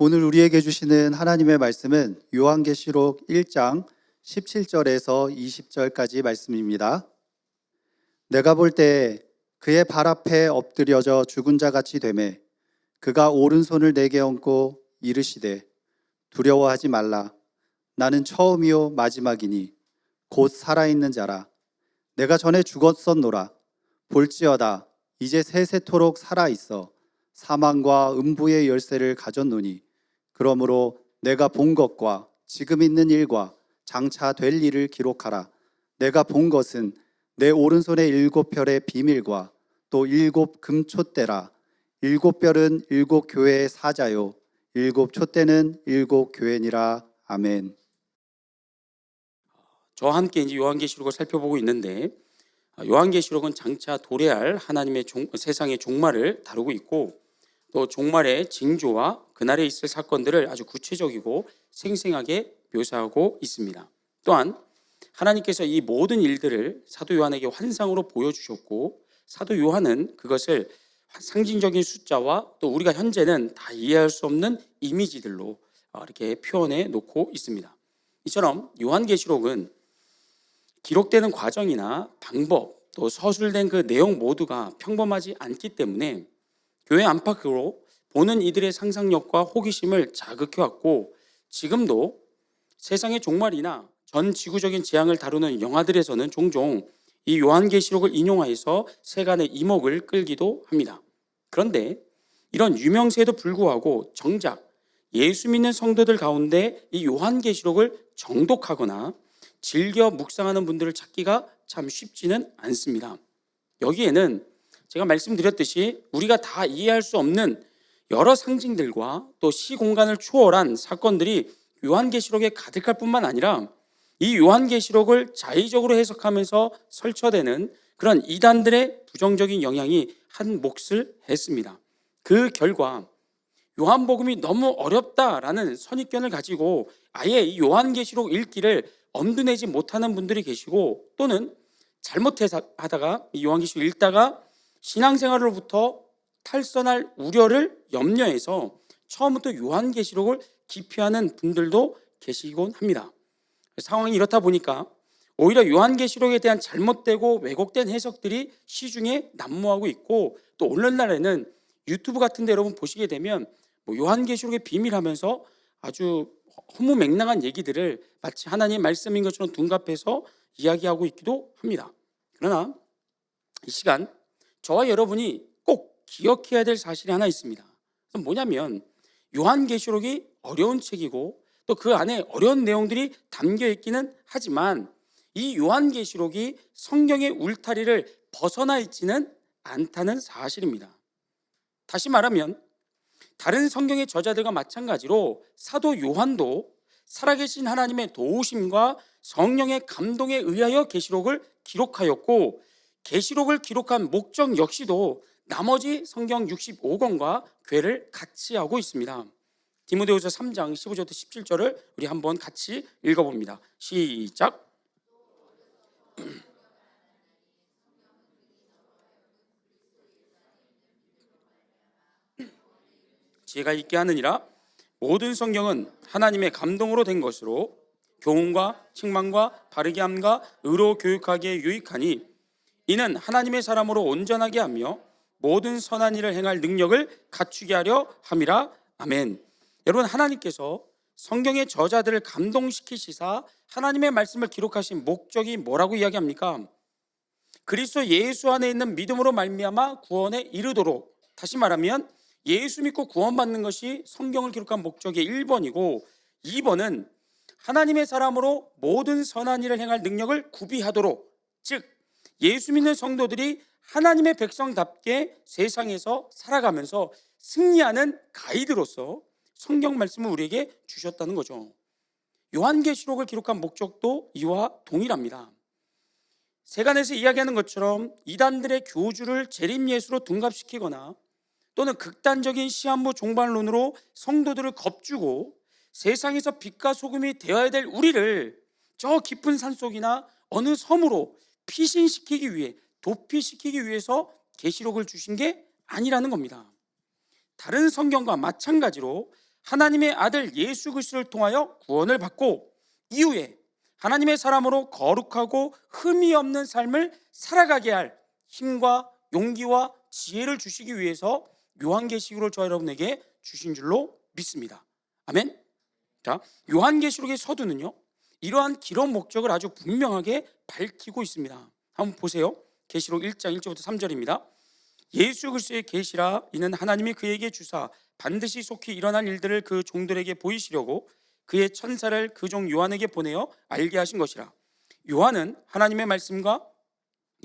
오늘 우리에게 주시는 하나님의 말씀은 요한계시록 1장 17절에서 20절까지 말씀입니다. 내가 볼 때 그의 발 앞에 엎드려져 죽은 자 같이 되매 그가 오른손을 내게 얹고 이르시되 두려워하지 말라. 나는 처음이요 마지막이니 곧 살아있는 자라. 내가 전에 죽었었노라. 볼지어다. 이제 세세토록 살아 있어 사망과 음부의 열쇠를 가졌노니 그러므로 내가 본 것과 지금 있는 일과 장차 될 일을 기록하라. 내가 본 것은 내 오른손의 일곱 별의 비밀과 또 일곱 금촛대라. 일곱 별은 일곱 교회의 사자요. 일곱 촛대는 일곱 교회니라. 아멘. 저와 함께 이제 요한계시록을 살펴보고 있는데 아, 요한계시록은 장차 도래할 하나님의 종- 세상의 종말을 다루고 있고 또 종말의 징조와 그날에 있을 사건들을 아주 구체적이고 생생하게 묘사하고 있습니다. 또한 하나님께서 이 모든 일들을 사도 요한에게 환상으로 보여주셨고 사도 요한은 그것을 상징적인 숫자와 또 우리가 현재는 다 이해할 수 없는 이미지들로 어, 이렇게 표현해 놓고 있습니다. 이처럼 요한계시록은 기록되는 과정이나 방법 또 서술된 그 내용 모두가 평범하지 않기 때문에 교회 안팎으로 보는 이들의 상상력과 호기심을 자극해 왔고 지금도 세상의 종말이나 전 지구적인 재앙을 다루는 영화들에서는 종종 이 요한계시록을 인용하여서 세간의 이목을 끌기도 합니다. 그런데 이런 유명세에도 불구하고 정작 예수 믿는 성도들 가운데 이 요한계시록을 정독하거나 즐겨 묵상하는 분들을 찾기가 참 쉽지는 않습니다. 여기에는 제가 말씀드렸듯이 우리가 다 이해할 수 없는 여러 상징들과 또 시공간을 초월한 사건들이 요한계시록에 가득할 뿐만 아니라 이 요한계시록을 자의적으로 해석하면서 설쳐되는 그런 이단들의 부정적인 영향이 한 몫을 했습니다. 그 결과 요한복음이 너무 어렵다라는 선입견을 가지고 아예 이 요한계시록 읽기를 엄두내지 못하는 분들이 계시고 또는 잘못하다가 이 요한계시록 읽다가 신앙생활로부터 탈선할 우려를 염려해서 처음부터 요한계시록을 기피하는 분들도 계시곤 합니다. 상황이 이렇다 보니까 오히려 요한계시록에 대한 잘못되고 왜곡된 해석들이 시중에 난무하고 있고 또 오늘날에는 유튜브 같은 데 여러분 보시게 되면 뭐 요한계시록의 비밀하면서 아주 허무맹랑한 얘기들을 마치 하나님 말씀인 것처럼 둔갑해서 이야기하고 있기도 합니다. 그러나 이 시간 저와 여러분이 꼭 기억해야 될 사실이 하나 있습니다. 뭐냐면 요한계시록이 어려운 책이고 또 그 안에 어려운 내용들이 담겨 있기는 하지만 이 요한계시록이 성경의 울타리를 벗어나 있지는 않다는 사실입니다. 다시 말하면 다른 성경의 저자들과 마찬가지로 사도 요한도 살아계신 하나님의 도우심과 성령의 감동에 의하여 계시록을 기록하였고 계시록을 기록한 목적 역시도 나머지 성경 65권과 괴를 같이 하고 있습니다. 디모데후서 3장 15절부터 17절을 우리 한번 같이 읽어봅니다. 시작. 지혜가 있게 하느니라 모든 성경은 하나님의 감동으로 된 것으로 교훈과 책망과 바르게 함과 의로 교육하기에 유익하니 이는 하나님의 사람으로 온전하게 하며 모든 선한 일을 행할 능력을 갖추게 하려 함이라 아멘. 여러분 하나님께서 성경의 저자들을 감동시키시사 하나님의 말씀을 기록하신 목적이 뭐라고 이야기합니까? 그리스도 예수 안에 있는 믿음으로 말미암아 구원에 이르도록 다시 말하면 예수 믿고 구원받는 것이 성경을 기록한 목적의 1번이고 2번은 하나님의 사람으로 모든 선한 일을 행할 능력을 구비하도록 즉 예수 믿는 성도들이 하나님의 백성답게 세상에서 살아가면서 승리하는 가이드로서 성경 말씀을 우리에게 주셨다는 거죠. 요한계시록을 기록한 목적도 이와 동일합니다. 세간에서 이야기하는 것처럼 이단들의 교주를 재림 예수로 둔갑시키거나 또는 극단적인 시한부 종반론으로 성도들을 겁주고 세상에서 빛과 소금이 되어야 될 우리를 저 깊은 산속이나 어느 섬으로 피신시키기 위해 도피시키기 위해서 계시록을 주신 게 아니라는 겁니다. 다른 성경과 마찬가지로 하나님의 아들 예수 그리스도를 통하여 구원을 받고 이후에 하나님의 사람으로 거룩하고 흠이 없는 삶을 살아가게 할 힘과 용기와 지혜를 주시기 위해서 요한계시록을 저 여러분에게 주신 줄로 믿습니다. 아멘. 자, 요한계시록의 서두는요. 이러한 기록 목적을 아주 분명하게 밝히고 있습니다. 한번 보세요. 계시록 1장 1절부터 3절입니다. 예수 그리스도의 계시라 이는 하나님이 그에게 주사 반드시 속히 일어날 일들을 그 종들에게 보이시려고 그의 천사를 그 종 요한에게 보내어 알게 하신 것이라. 요한은 하나님의 말씀과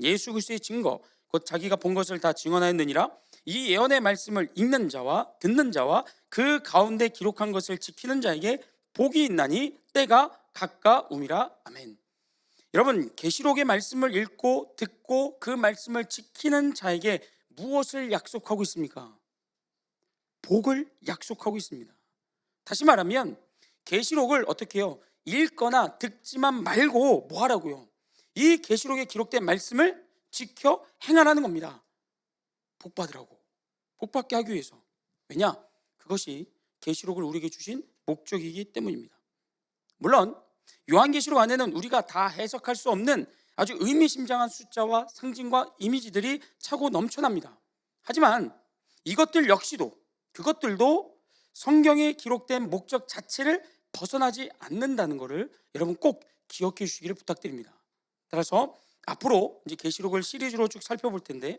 예수 그리스도의 증거 곧 자기가 본 것을 다 증언하였느니라. 이 예언의 말씀을 읽는 자와 듣는 자와 그 가운데 기록한 것을 지키는 자에게 복이 있나니 때가 가까움이라. 아멘. 여러분 계시록의 말씀을 읽고 듣고 그 말씀을 지키는 자에게 무엇을 약속하고 있습니까? 복을 약속하고 있습니다. 다시 말하면 계시록을 어떻게 해요? 읽거나 듣지만 말고 뭐 하라고요? 이 계시록에 기록된 말씀을 지켜 행하라는 겁니다. 복 받으라고. 복 받게 하기 위해서. 왜냐? 그것이 계시록을 우리에게 주신 목적이기 때문입니다. 물론 요한계시록 안에는 우리가 다 해석할 수 없는 아주 의미심장한 숫자와 상징과 이미지들이 차고 넘쳐납니다. 하지만 이것들 역시도 그것들도 성경에 기록된 목적 자체를 벗어나지 않는다는 것을 여러분 꼭 기억해 주시기를 부탁드립니다. 따라서 앞으로 이제 계시록을 시리즈로 쭉 살펴볼 텐데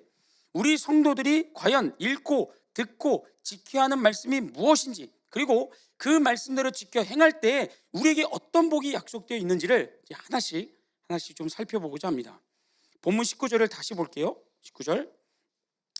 우리 성도들이 과연 읽고 듣고 지켜야 하는 말씀이 무엇인지 그리고 그 말씀대로 지켜 행할 때 우리에게 어떤 복이 약속되어 있는지를 하나씩 하나씩 좀 살펴보고자 합니다. 본문 19절을 다시 볼게요. 19절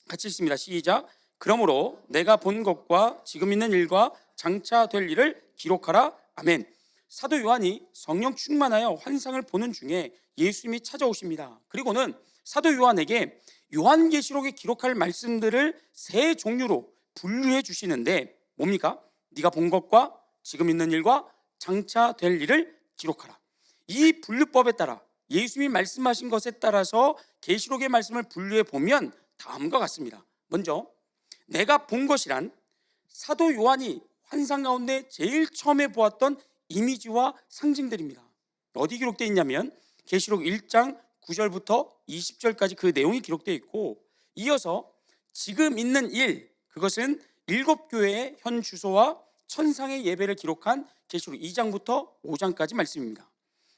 같이 읽습니다. 시작. 그러므로 내가 본 것과 지금 있는 일과 장차 될 일을 기록하라. 아멘. 사도 요한이 성령 충만하여 환상을 보는 중에 예수님이 찾아오십니다. 그리고는 사도 요한에게 요한계시록에 기록할 말씀들을 세 종류로 분류해 주시는데 뭡니까? 네가 본 것과 지금 있는 일과 장차 될 일을 기록하라. 이 분류법에 따라 예수님이 말씀하신 것에 따라서 계시록의 말씀을 분류해 보면 다음과 같습니다. 먼저 내가 본 것이란 사도 요한이 환상 가운데 제일 처음에 보았던 이미지와 상징들입니다. 어디 기록되어 있냐면 계시록 1장 9절부터 20절까지 그 내용이 기록되어 있고 이어서 지금 있는 일 그것은 일곱 교회의 현 주소와 천상의 예배를 기록한 계시록 2장부터 5장까지 말씀입니다.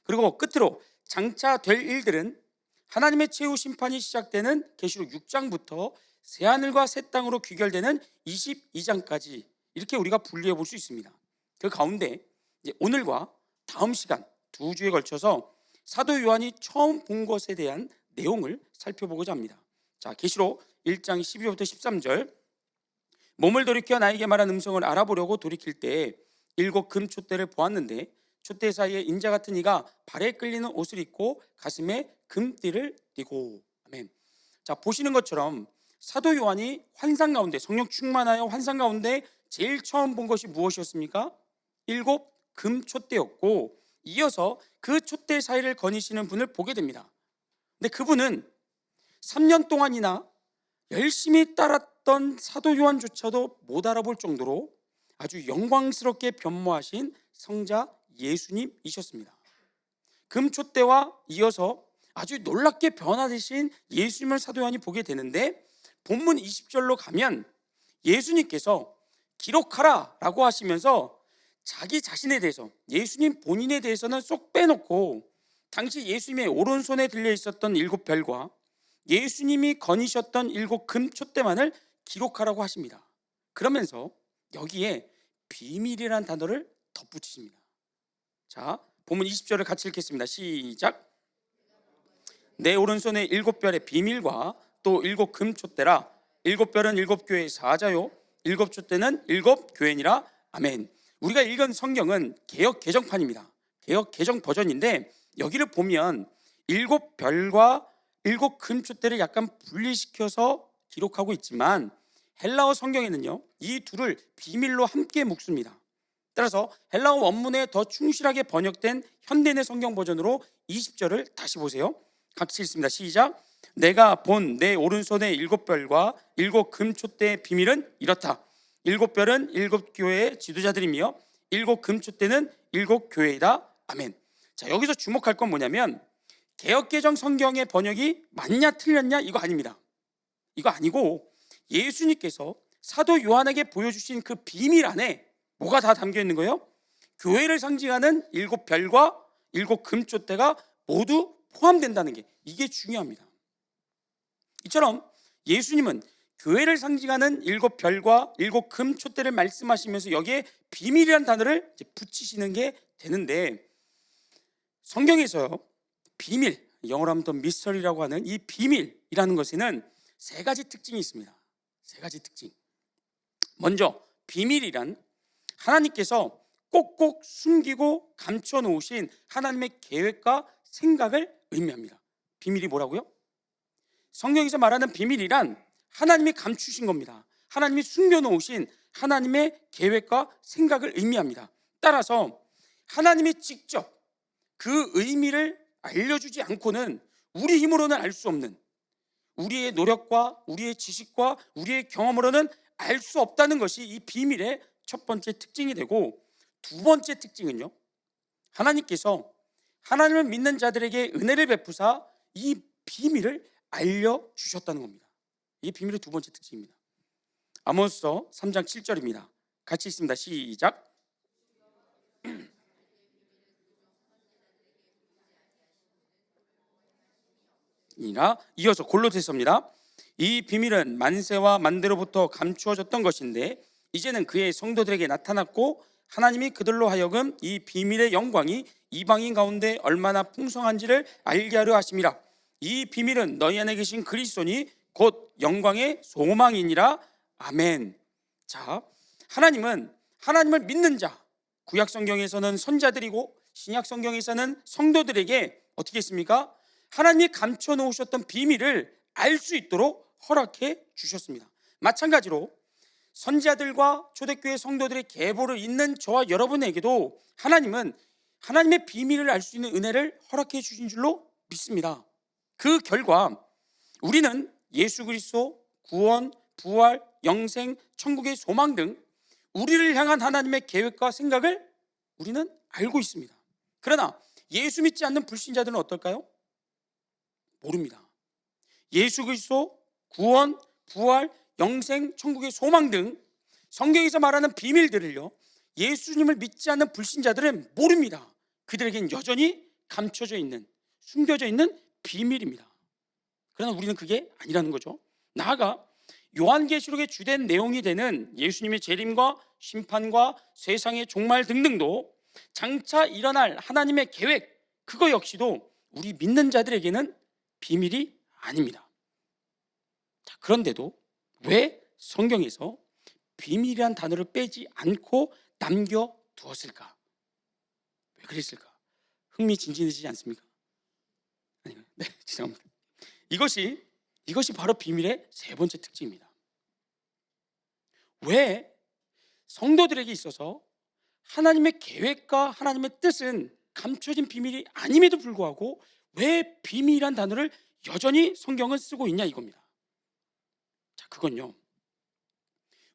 그리고 끝으로 장차 될 일들은 하나님의 최후 심판이 시작되는 계시록 6장부터 새 하늘과 새 땅으로 귀결되는 22장까지 이렇게 우리가 분류해 볼 수 있습니다. 그 가운데 오늘과 다음 시간 두 주에 걸쳐서 사도 요한이 처음 본 것에 대한 내용을 살펴보고자 합니다. 자, 계시록 1장 12절부터 13절 몸을 돌이켜 나에게 말한 음성을 알아보려고 돌이킬 때 일곱 금 촛대를 보았는데 촛대 사이에 인자 같은 이가 발에 끌리는 옷을 입고 가슴에 금띠를 띠고 아멘. 자 보시는 것처럼 사도 요한이 환상 가운데 성령 충만하여 환상 가운데 제일 처음 본 것이 무엇이었습니까? 일곱 금 촛대였고 이어서 그 촛대 사이를 거니시는 분을 보게 됩니다. 근데 그분은 3년 동안이나 열심히 따랐던 사도 요한조차도 못 알아볼 정도로 아주 영광스럽게 변모하신 성자 예수님이셨습니다. 금촛대와 이어서 아주 놀랍게 변화되신 예수님을 사도 요한이 보게 되는데 본문 20절로 가면 예수님께서 기록하라라고 하시면서 자기 자신에 대해서 예수님 본인에 대해서는 쏙 빼놓고 당시 예수님의 오른손에 들려 있었던 일곱 별과 예수님이 거니셨던 일곱 금 촛대만을 기록하라고 하십니다. 그러면서 여기에 비밀이란 단어를 덧붙이십니다. 자, 본문 20절을 같이 읽겠습니다. 시작. 내 오른손에 일곱 별의 비밀과 또 일곱 금 촛대라. 일곱 별은 일곱 교회의 사자요. 일곱 촛대는 일곱 교회니라. 아멘. 우리가 읽은 성경은 개역 개정판입니다. 개역 개정 버전인데 여기를 보면 일곱 별과 일곱 금 촛대를 약간 분리시켜서 기록하고 있지만 헬라어 성경에는요 이 둘을 비밀로 함께 묶습니다. 따라서 헬라어 원문에 더 충실하게 번역된 현대인의 성경 버전으로 20절을 다시 보세요. 같이 읽습니다. 시작. 내가 본 내 오른손의 일곱 별과 일곱 금 촛대의 비밀은 이렇다. 일곱 별은 일곱 교회의 지도자들이며 일곱 금초대는 일곱 교회이다. 아멘. 자, 여기서 주목할 건 뭐냐면 개혁개정 성경의 번역이 맞냐 틀렸냐 이거 아닙니다. 이거 아니고 예수님께서 사도 요한에게 보여주신 그 비밀 안에 뭐가 다 담겨 있는 거예요? 교회를 상징하는 일곱 별과 일곱 금초대가 모두 포함된다는 게 이게 중요합니다. 이처럼 예수님은 교회를 상징하는 일곱 별과 일곱 금초대를 말씀하시면서 여기에 비밀이라는 단어를 붙이시는 게 되는데 성경에서요 비밀 영어로 하면 더 미스터리라고 하는 이 비밀이라는 것에는 세 가지 특징이 있습니다. 세 가지 특징. 먼저 비밀이란 하나님께서 꼭꼭 숨기고 감춰 놓으신 하나님의 계획과 생각을 의미합니다. 비밀이 뭐라고요? 성경에서 말하는 비밀이란 하나님이 감추신 겁니다. 하나님이 숨겨 놓으신 하나님의 계획과 생각을 의미합니다. 따라서 하나님이 직접 그 의미를 알려주지 않고는 우리 힘으로는 알 수 없는 우리의 노력과 우리의 지식과 우리의 경험으로는 알 수 없다는 것이 이 비밀의 첫 번째 특징이 되고 두 번째 특징은요. 하나님께서 하나님을 믿는 자들에게 은혜를 베푸사 이 비밀을 알려 주셨다는 겁니다. 이 비밀의 두 번째 특징입니다. 아모스서 3장 7절입니다. 같이 있습니다. 시작. 이나 이어서 골로새서입니다. 이 비밀은 만세와 만대로부터 감추어졌던 것인데 이제는 그의 성도들에게 나타났고 하나님이 그들로 하여금 이 비밀의 영광이 이방인 가운데 얼마나 풍성한지를 알게 하려 하심이라. 이 비밀은 너희 안에 계신 그리스도니 곧 영광의 소망이니라. 아멘. 자, 하나님은 하나님을 믿는 자, 구약 성경에서는 선자들이고 신약 성경에서는 성도들에게 어떻게 했습니까? 하나님이 감춰 놓으셨던 비밀을 알 수 있도록 허락해 주셨습니다. 마찬가지로 선지자들과 초대교회 성도들의 계보를 잇는 저와 여러분에게도 하나님은 하나님의 비밀을 알 수 있는 은혜를 허락해 주신 줄로 믿습니다. 그 결과 우리는 예수 그리스도 구원, 부활, 영생, 천국의 소망 등 우리를 향한 하나님의 계획과 생각을 우리는 알고 있습니다. 그러나 예수 믿지 않는 불신자들은 어떨까요? 모릅니다. 예수 그리스도 구원, 부활, 영생, 천국의 소망 등 성경에서 말하는 비밀들을요. 예수님을 믿지 않는 불신자들은 모릅니다. 그들에겐 여전히 감춰져 있는 숨겨져 있는 비밀입니다. 그러나 우리는 그게 아니라는 거죠. 나아가 요한계시록의 주된 내용이 되는 예수님의 재림과 심판과 세상의 종말 등등도 장차 일어날 하나님의 계획 그거 역시도 우리 믿는 자들에게는 비밀이 아닙니다. 자, 그런데도 왜 성경에서 비밀이란 단어를 빼지 않고 남겨 두었을까? 왜 그랬을까? 흥미진진해지지 않습니까? 아니요. 네, 죄송합니다. 이것이 이것이 바로 비밀의 세 번째 특징입니다. 왜 성도들에게 있어서 하나님의 계획과 하나님의 뜻은 감춰진 비밀이 아님에도 불구하고 왜 비밀이란 단어를 여전히 성경은 쓰고 있냐 이겁니다. 자, 그건요.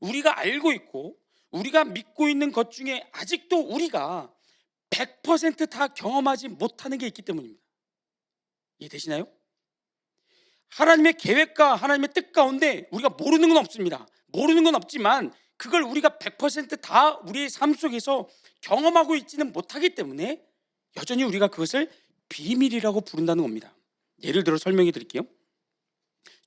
우리가 알고 있고 우리가 믿고 있는 것 중에 아직도 우리가 100%다 경험하지 못하는 게 있기 때문입니다. 이해되시나요? 하나님의 계획과 하나님의 뜻 가운데 우리가 모르는 건 없습니다. 모르는 건 없지만 그걸 우리가 100%다 우리의 삶 속에서 경험하고 있지는 못하기 때문에 여전히 우리가 그것을 비밀이라고 부른다는 겁니다. 예를 들어 설명해 드릴게요.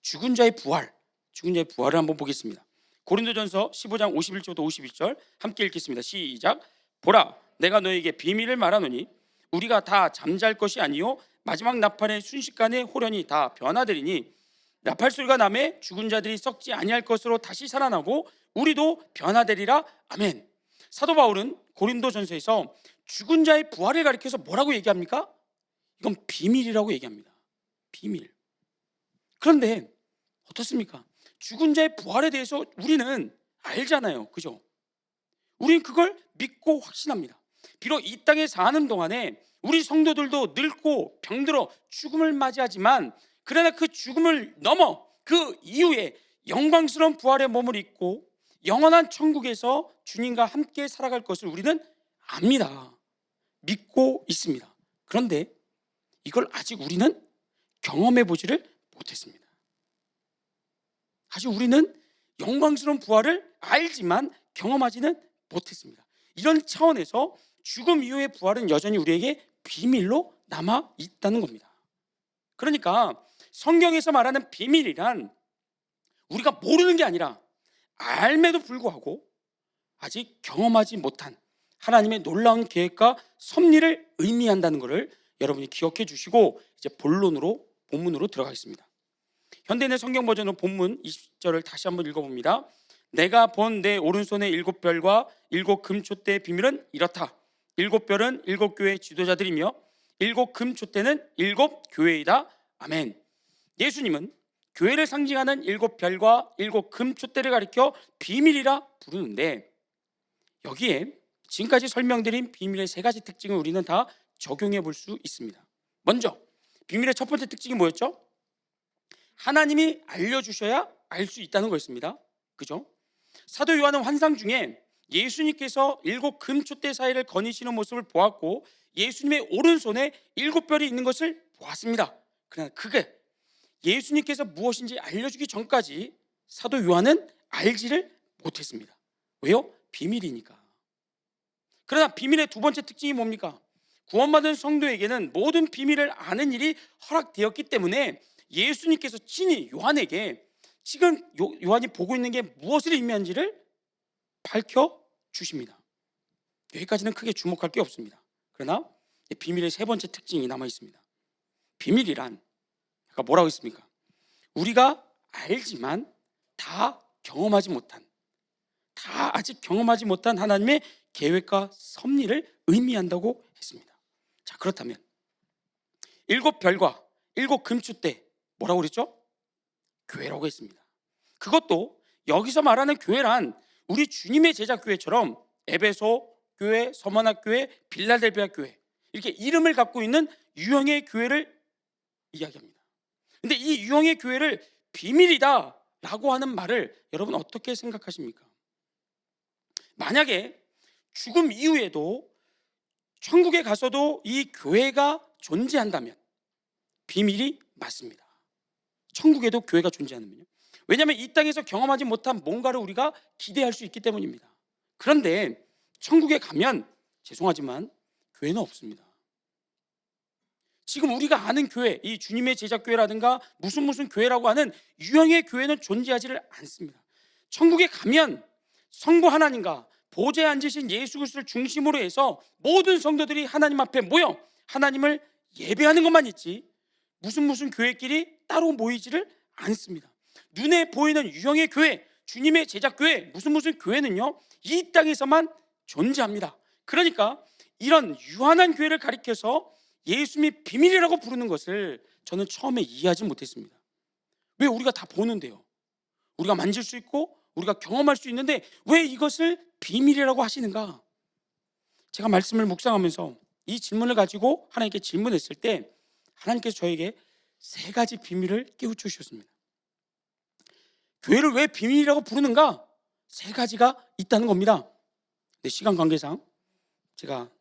죽은 자의 부활, 죽은 자의 부활을 한번 보겠습니다. 고린도전서 15장 51절부터 52절 함께 읽겠습니다. 시작. 보라, 내가 너에게 비밀을 말하노니 우리가 다 잠잘 것이 아니요 마지막 나팔의 순식간에 호련히 다 변화되리니 나팔 소리가 남에 죽은 자들이 썩지 아니할 것으로 다시 살아나고 우리도 변화되리라. 아멘. 사도 바울은 고린도전서에서 죽은 자의 부활을 가리켜서 뭐라고 얘기합니까? 이건 비밀이라고 얘기합니다. 비밀. 그런데 어떻습니까? 죽은 자의 부활에 대해서 우리는 알잖아요. 그죠? 우리는 그걸 믿고 확신합니다. 비록 이 땅에 사는 동안에 우리 성도들도 늙고 병들어 죽음을 맞이하지만 그러나 그 죽음을 넘어 그 이후에 영광스러운 부활의 몸을 입고 영원한 천국에서 주님과 함께 살아갈 것을 우리는 압니다. 믿고 있습니다. 그런데 이걸 아직 우리는 경험해 보지를 못했습니다. 아직 우리는 영광스러운 부활을 알지만 경험하지는 못했습니다. 이런 차원에서 죽음 이후의 부활은 여전히 우리에게 비밀로 남아 있다는 겁니다. 그러니까 성경에서 말하는 비밀이란 우리가 모르는 게 아니라 알매도 불구하고 아직 경험하지 못한 하나님의 놀라운 계획과 섭리를 의미한다는 것을 여러분이 기억해 주시고 이제 본론으로 본문으로 들어가겠습니다. 현대인의 성경 버전으로 본문 20절을 다시 한번 읽어봅니다. 내가 본 내 오른손의 일곱 별과 일곱 금촛대의 비밀은 이렇다. 일곱 별은 일곱 교회의 지도자들이며 일곱 금촛대는 일곱 교회이다. 아멘. 예수님은 교회를 상징하는 일곱 별과 일곱 금촛대를 가리켜 비밀이라 부르는데 여기에 지금까지 설명드린 비밀의 세 가지 특징을 우리는 다 적용해 볼 수 있습니다. 먼저 비밀의 첫 번째 특징이 뭐였죠? 하나님이 알려주셔야 알 수 있다는 거였습니다. 그죠? 사도 요한은 환상 중에 예수님께서 일곱 금촛대 사이를 거니시는 모습을 보았고 예수님의 오른손에 일곱 별이 있는 것을 보았습니다. 그러나 그게 예수님께서 무엇인지 알려주기 전까지 사도 요한은 알지를 못했습니다. 왜요? 비밀이니까. 그러나 비밀의 두 번째 특징이 뭡니까? 구원받은 성도에게는 모든 비밀을 아는 일이 허락되었기 때문에 예수님께서 친히 요한에게 지금 요- 요한이 보고 있는 게 무엇을 의미하는지를 밝혀 주십니다. 여기까지는 크게 주목할 게 없습니다. 그러나 이 비밀의 세 번째 특징이 남아 있습니다. 비밀이란 아까 뭐라고 했습니까? 우리가 알지만 다 경험하지 못한 다 아직 경험하지 못한 하나님의 계획과 섭리를 의미한다고 했습니다. 자, 그렇다면 일곱 별과 일곱 금추대 뭐라고 그랬죠? 교회라고 했습니다. 그것도 여기서 말하는 교회란 우리 주님의 제자 교회처럼 에베소 교회, 서머나 교회, 빌라델비아 교회 이렇게 이름을 갖고 있는 유형의 교회를 이야기합니다. 근데 이 유형의 교회를 비밀이다라고 하는 말을 여러분 어떻게 생각하십니까? 만약에 죽음 이후에도 천국에 가서도 이 교회가 존재한다면 비밀이 맞습니다. 천국에도 교회가 존재하면요. 왜냐하면 이 땅에서 경험하지 못한 뭔가를 우리가 기대할 수 있기 때문입니다. 그런데 천국에 가면 죄송하지만 교회는 없습니다. 지금 우리가 아는 교회, 이 주님의 제자 교회라든가 무슨 무슨 교회라고 하는 유형의 교회는 존재하지를 않습니다. 천국에 가면 성부 하나님과 보좌에 앉으신 예수 그리스도를 중심으로 해서 모든 성도들이 하나님 앞에 모여 하나님을 예배하는 것만 있지 무슨 무슨 교회끼리 따로 모이지를 않습니다. 눈에 보이는 유형의 교회, 주님의 제자 교회, 무슨 무슨 교회는요 이 땅에서만 존재합니다. 그러니까 이런 유한한 교회를 가리켜서 예수님이 비밀이라고 부르는 것을 저는 처음에 이해하지 못했습니다. 왜 우리가 다 보는데요? 우리가 만질 수 있고 우리가 경험할 수 있는데 왜 이것을 비밀이라고 하시는가? 제가 말씀을 묵상하면서 이 질문을 가지고 하나님께 질문했을 때 하나님께서 저에게 세 가지 비밀을 깨우쳐 주셨습니다. 교회를 왜 비밀이라고 부르는가? 세 가지가 있다는 겁니다. 네, 시간 관계상 제가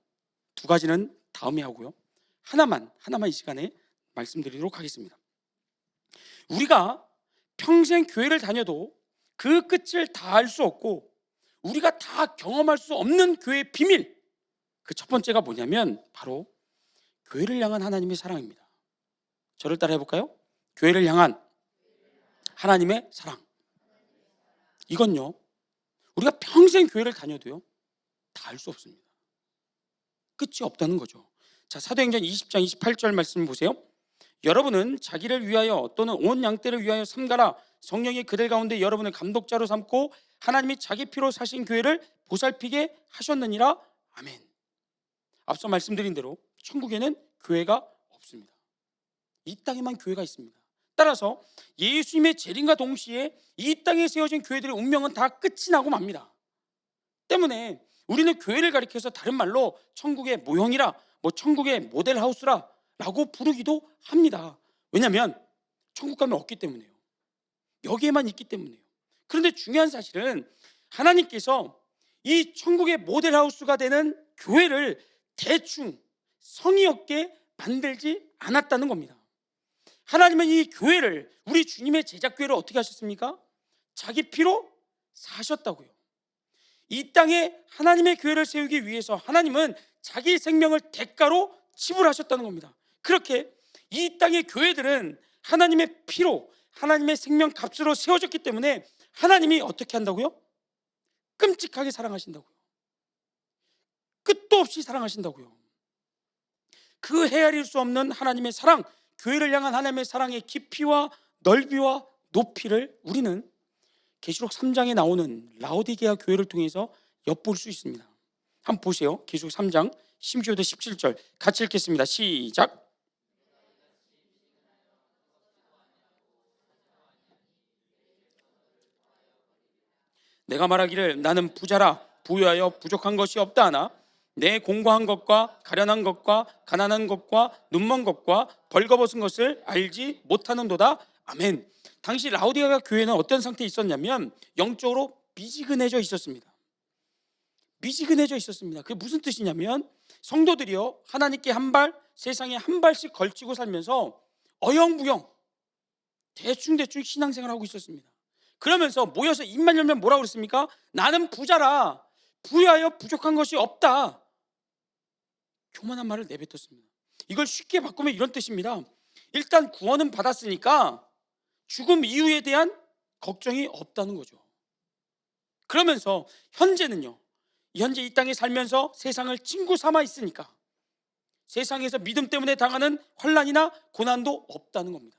두 가지는 다음에 하고요. 하나만 하나만 이 시간에 말씀드리도록 하겠습니다. 우리가 평생 교회를 다녀도 그 끝을 다 알 수 없고 우리가 다 경험할 수 없는 교회의 비밀 그 첫 번째가 뭐냐면 바로 교회를 향한 하나님의 사랑입니다. 저를 따라 해볼까요? 교회를 향한 하나님의 사랑. 이건요, 우리가 평생 교회를 다녀도요, 다 알 수 없습니다. 끝이 없다는 거죠. 자, 사도행전 20장 28절 말씀 보세요. 여러분은 자기를 위하여 또는 온 양떼를 위하여 삼가라. 성령이 그들 가운데 여러분을 감독자로 삼고 하나님이 자기 피로 사신 교회를 보살피게 하셨느니라. 아멘. 앞서 말씀드린 대로 천국에는 교회가 없습니다. 이 땅에만 교회가 있습니다. 따라서 예수님의 재림과 동시에 이 땅에 세워진 교회들의 운명은 다 끝이 나고 맙니다. 때문에 우리는 교회를 가리켜서 다른 말로 천국의 모형이라 뭐 천국의 모델 하우스라 라고 부르기도 합니다. 왜냐하면 천국 가면 없기 때문에요. 여기에만 있기 때문에요. 그런데 중요한 사실은 하나님께서 이 천국의 모델하우스가 되는 교회를 대충 성의 없게 만들지 않았다는 겁니다. 하나님은 이 교회를 우리 주님의 제작 교회를 어떻게 하셨습니까? 자기 피로 사셨다고요. 이 땅에 하나님의 교회를 세우기 위해서 하나님은 자기 생명을 대가로 지불하셨다는 겁니다. 그렇게 이 땅의 교회들은 하나님의 피로 하나님의 생명 값으로 세워졌기 때문에 하나님이 어떻게 한다고요? 끔찍하게 사랑하신다고요. 끝도 없이 사랑하신다고요. 그 헤아릴 수 없는 하나님의 사랑, 교회를 향한 하나님의 사랑의 깊이와 넓이와 높이를 우리는 계시록 3장에 나오는 라오디게아 교회를 통해서 엿볼 수 있습니다. 한번 보세요. 계시록 3장 16절부터 17절 같이 읽겠습니다. 시작. 내가 말하기를 나는 부자라 부유하여 부족한 것이 없다 하나 내 공고한 것과 가련한 것과 가난한 것과 눈먼 것과 벌거벗은 것을 알지 못하는도다 아멘. 당시 라우디가 교회는 어떤 상태에 있었냐면 영적으로 미지근해져 있었습니다. 미지근해져 있었습니다. 그게 무슨 뜻이냐면 성도들이요 하나님께 한 발, 세상에 한 발씩 걸치고 살면서 어영부영 대충 대충 신앙생활을 하고 있었습니다. 그러면서 모여서 입만 열면 뭐라고 그랬습니까? 나는 부자라 부유하여 부족한 것이 없다. 교만한 말을 내뱉었습니다. 이걸 쉽게 바꾸면 이런 뜻입니다. 일단 구원은 받았으니까 죽음 이후에 대한 걱정이 없다는 거죠. 그러면서 현재는요. 현재 이 땅에 살면서 세상을 친구 삼아 있으니까 세상에서 믿음 때문에 당하는 환란이나 고난도 없다는 겁니다.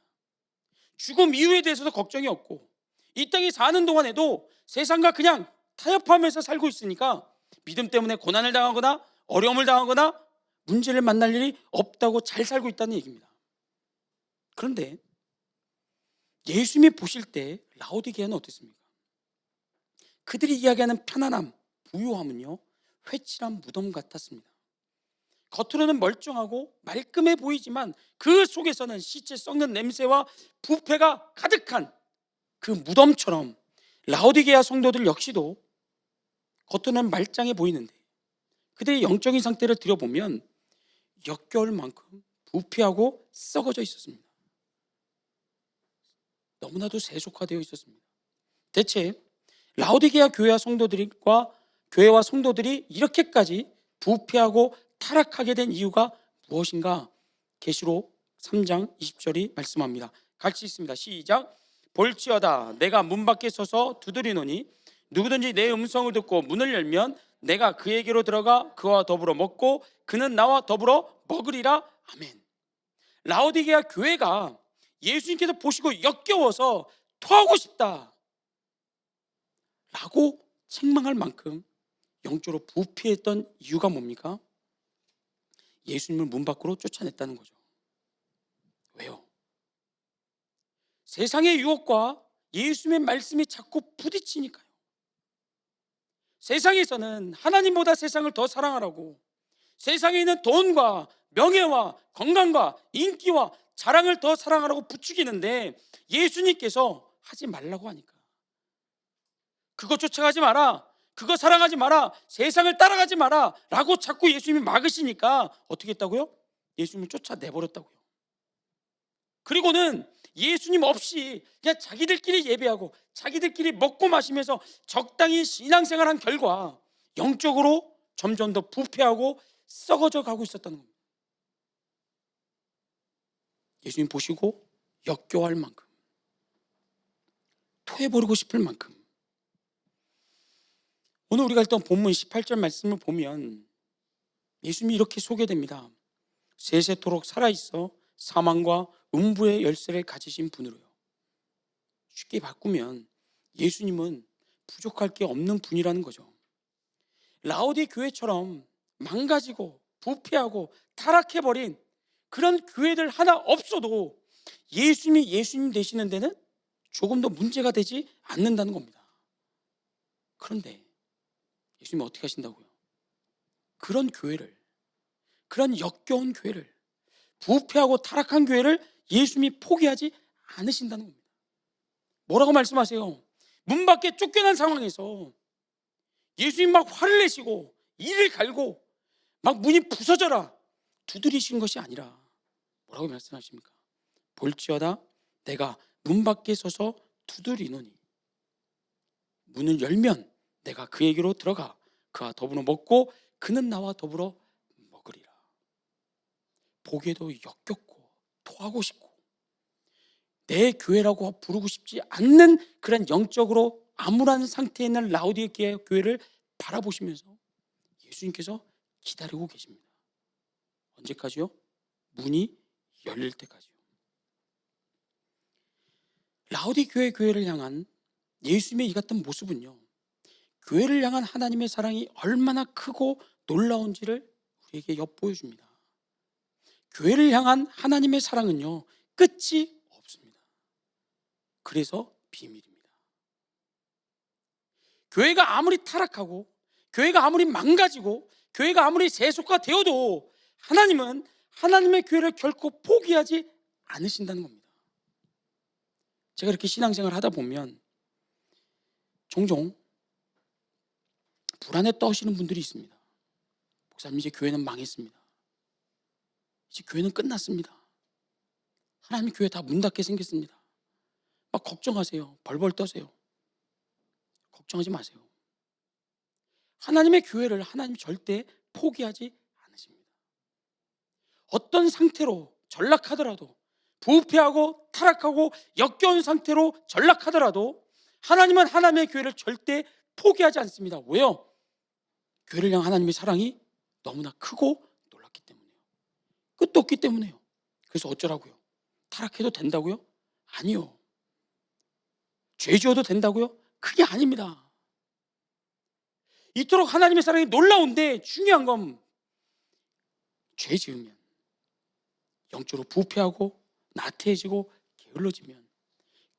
죽음 이후에 대해서도 걱정이 없고 이 땅에 사는 동안에도 세상과 그냥 타협하면서 살고 있으니까 믿음 때문에 고난을 당하거나 어려움을 당하거나 문제를 만날 일이 없다고 잘 살고 있다는 얘기입니다. 그런데 예수님이 보실 때 라오디게아는 어땠습니까? 그들이 이야기하는 편안함, 부유함은요 회칠한 무덤 같았습니다. 겉으로는 멀쩡하고 말끔해 보이지만 그 속에서는 시체 썩는 냄새와 부패가 가득한 그 무덤처럼 라오디게아 성도들 역시도 겉으로는 말짱해 보이는데 그들의 영적인 상태를 들여보면 역겨울 만큼 부패하고 썩어져 있었습니다. 너무나도 세속화되어 있었습니다. 대체 라오디게아 교회와 성도들과 교회와 성도들이 이렇게까지 부패하고 타락하게 된 이유가 무엇인가? 계시록 3장 20절이 말씀합니다. 같이 있습니다. 시작. 볼지어다 내가 문 밖에 서서 두드리노니 누구든지 내 음성을 듣고 문을 열면 내가 그에게로 들어가 그와 더불어 먹고 그는 나와 더불어 먹으리라. 아멘. 라오디게아 교회가 예수님께서 보시고 역겨워서 토하고 싶다. 라고 책망할 만큼 영적으로 부패했던 이유가 뭡니까? 예수님을 문 밖으로 쫓아냈다는 거죠. 왜요? 세상의 유혹과 예수님의 말씀이 자꾸 부딪히니까요. 세상에서는 하나님보다 세상을 더 사랑하라고 세상에 있는 돈과 명예와 건강과 인기와 자랑을 더 사랑하라고 부추기는데 예수님께서 하지 말라고 하니까 그거 쫓아가지 마라 그거 사랑하지 마라 세상을 따라가지 마라 라고 자꾸 예수님이 막으시니까 어떻게 했다고요? 예수님을 쫓아내버렸다고요 그리고는 예수님 없이 그냥 자기들끼리 예배하고 자기들끼리 먹고 마시면서 적당히 신앙생활한 결과 영적으로 점점 더 부패하고 썩어져 가고 있었다는 겁니다. 예수님 보시고 역겨워할 만큼 토해버리고 싶을 만큼 오늘 우리가 읽던 본문 18절 말씀을 보면 예수님이 이렇게 소개됩니다. 세세토록 살아있어 사망과 음부의 열쇠를 가지신 분으로요. 쉽게 바꾸면 예수님은 부족할 게 없는 분이라는 거죠. 라오디 교회처럼 망가지고 부패하고 타락해버린 그런 교회들 하나 없어도 예수님이 예수님 되시는 데는 조금 더 문제가 되지 않는다는 겁니다. 그런데 예수님이 어떻게 하신다고요? 그런 교회를, 그런 역겨운 교회를, 부패하고 타락한 교회를 예수님이 포기하지 않으신다는 겁니다. 뭐라고 말씀하세요? 문 밖에 쫓겨난 상황에서 예수님 막 화를 내시고 이를 갈고 막 문이 부서져라 두드리신 것이 아니라 뭐라고 말씀하십니까? 볼지어다 내가 문 밖에 서서 두드리노니 문을 열면 내가 그에게로 들어가 그와 더불어 먹고 그는 나와 더불어 먹으리라. 보기에도 역겹고 토하고 싶고 내 교회라고 부르고 싶지 않는 그런 영적으로 암울한 상태에 있는 라우디게아 교회를 바라보시면서 예수님께서 기다리고 계십니다. 언제까지요? 문이 열릴 때까지요. 라우디 교회 교회를 향한 예수님의 이 같은 모습은요. 교회를 향한 하나님의 사랑이 얼마나 크고 놀라운지를 우리에게 엿보여 줍니다. 교회를 향한 하나님의 사랑은요. 끝이 없습니다. 그래서 비밀입니다. 교회가 아무리 타락하고 교회가 아무리 망가지고 교회가 아무리 세속화 되어도 하나님은 하나님의 교회를 결코 포기하지 않으신다는 겁니다. 제가 이렇게 신앙생활 하다 보면 종종 불안에 떠시는 분들이 있습니다. 목사님 이제 교회는 망했습니다. 이제 교회는 끝났습니다. 하나님 교회 다 문 닫게 생겼습니다. 막 걱정하세요. 벌벌 떠세요. 걱정하지 마세요. 하나님의 교회를 하나님 절대 포기하지 않으십니다. 어떤 상태로 전락하더라도 부패하고 타락하고 역겨운 상태로 전락하더라도 하나님은 하나님의 교회를 절대 포기하지 않습니다. 왜요? 교회를 향한 하나님의 사랑이 너무나 크고. 끝도 없기 때문에요. 그래서 어쩌라고요? 타락해도 된다고요? 아니요. 죄 지어도 된다고요? 그게 아닙니다. 이토록 하나님의 사랑이 놀라운데 중요한 건 죄 지으면 영적으로 부패하고 나태해지고 게을러지면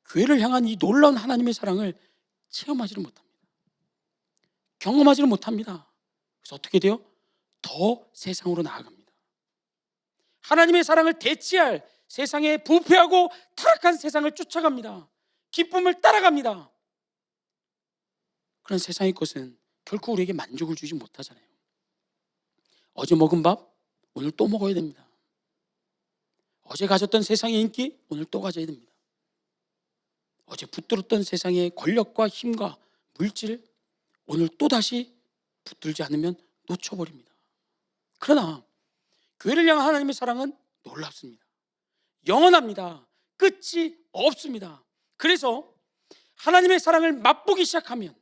교회를 향한 이 놀라운 하나님의 사랑을 체험하지를 못합니다. 경험하지를 못합니다. 그래서 어떻게 돼요? 더 세상으로 나아갑니다. 하나님의 사랑을 대치할 세상에 부패하고 타락한 세상을 쫓아갑니다. 기쁨을 따라갑니다. 그런 세상의 것은 결코 우리에게 만족을 주지 못하잖아요. 어제 먹은 밥 오늘 또 먹어야 됩니다. 어제 가졌던 세상의 인기 오늘 또 가져야 됩니다. 어제 붙들었던 세상의 권력과 힘과 물질 오늘 또 다시 붙들지 않으면 놓쳐버립니다. 그러나 교회를 향한 하나님의 사랑은 놀랍습니다. 영원합니다. 끝이 없습니다. 그래서 하나님의 사랑을 맛보기 시작하면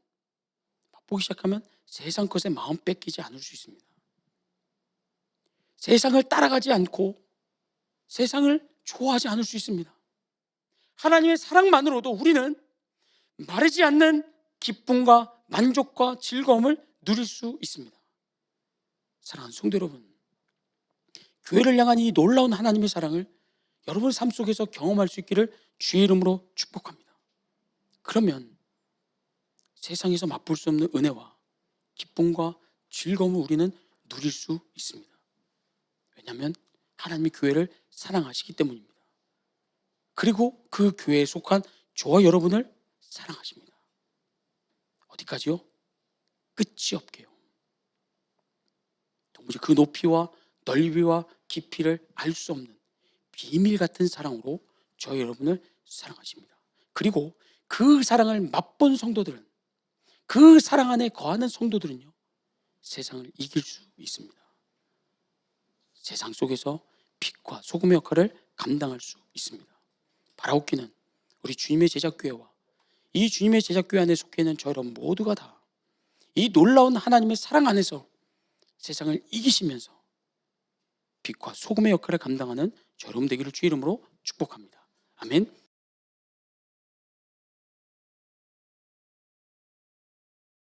맛보기 시작하면 세상 것에 마음 뺏기지 않을 수 있습니다. 세상을 따라가지 않고 세상을 좋아하지 않을 수 있습니다. 하나님의 사랑만으로도 우리는 마르지 않는 기쁨과 만족과 즐거움을 누릴 수 있습니다. 사랑하는 성도 여러분, 교회를 향한 이 놀라운 하나님의 사랑을 여러분 삶 속에서 경험할 수 있기를 주의 이름으로 축복합니다. 그러면 세상에서 맛볼 수 없는 은혜와 기쁨과 즐거움을 우리는 누릴 수 있습니다. 왜냐하면 하나님이 교회를 사랑하시기 때문입니다. 그리고 그 교회에 속한 저와 여러분을 사랑하십니다. 어디까지요? 끝이 없게요. 도무지 그 높이와 넓이와 깊이를 알 수 없는 비밀 같은 사랑으로 저 여러분을 사랑하십니다. 그리고 그 사랑을 맛본 성도들은 그 사랑 안에 거하는 성도들은요 세상을 이길 수 있습니다. 세상 속에서 빛과 소금의 역할을 감당할 수 있습니다. 바라옵기는 우리 주님의 제자교회와 이 주님의 제자교회 안에 속해 있는 저 여러분 모두가 다 이 놀라운 하나님의 사랑 안에서 세상을 이기시면서 빛과 소금의 역할을 감당하는 저 여러분 되기를 주 이름으로 축복합니다. 아멘.